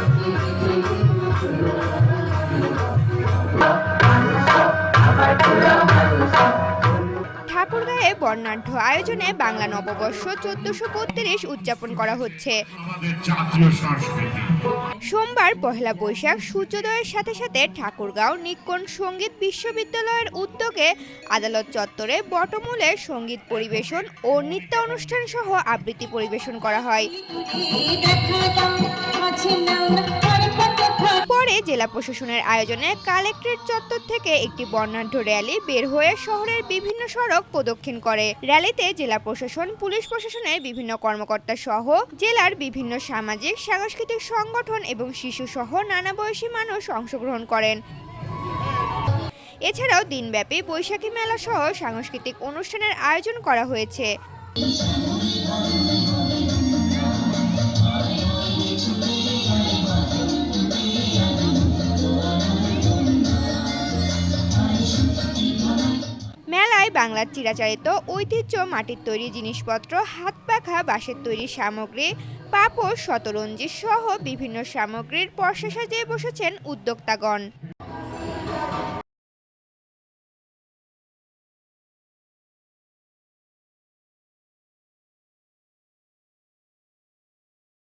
Thank you. ঠাকুরগাঁয়ে বর্ণাঢ্য আয়োজনে বাংলা নববর্ষ চোদ্দশো বত্রিশ উদযাপন করা হচ্ছে। আমাদের জাতীয় সংস্কৃতি। সোমবার পহেলা বৈশাখ সূর্যোদয়ের সাথে সাথে ঠাকুরগাঁও নিক্কন সংগীত বিশ্ববিদ্যালয়ের উদ্যোগে আদালত চত্বরে বটমূলে সংগীত পরিবেশন ও নৃত্য অনুষ্ঠান সহ আবৃত্তি পরিবেশন করা হয়। জেলা প্রশাসনের আয়োজনে কালেক্টরেট চত্বর থেকে একটি বর্ণাঢ্য র্যালি বের হয়ে শহরের বিভিন্ন সড়ক প্রদক্ষিণ করে। র্যালিতে জেলা প্রশাসন, পুলিশ প্রশাসনের বিভিন্ন কর্মকর্তা সহ জেলার বিভিন্ন সামাজিক, সাংস্কৃতিক সংগঠন এবং শিশু সহ নানা বয়সী মানুষ অংশগ্রহণ করেন। এছাড়াও দিনব্যাপী বৈশাখী মেলা সহ সাংস্কৃতিক অনুষ্ঠানের আয়োজন করা হয়েছে। বাংলার চিরাচারিত ঐতিহ্য, মাটির তৈরি জিনিসপত্র, হাত পাখা, বাঁশের তৈরি সামগ্রী, পাপড়, শতরঞ্জি সহ বিভিন্ন সামগ্রীর পর্ষা সাজিয়ে বসেছেন উদ্যোক্তাগণ।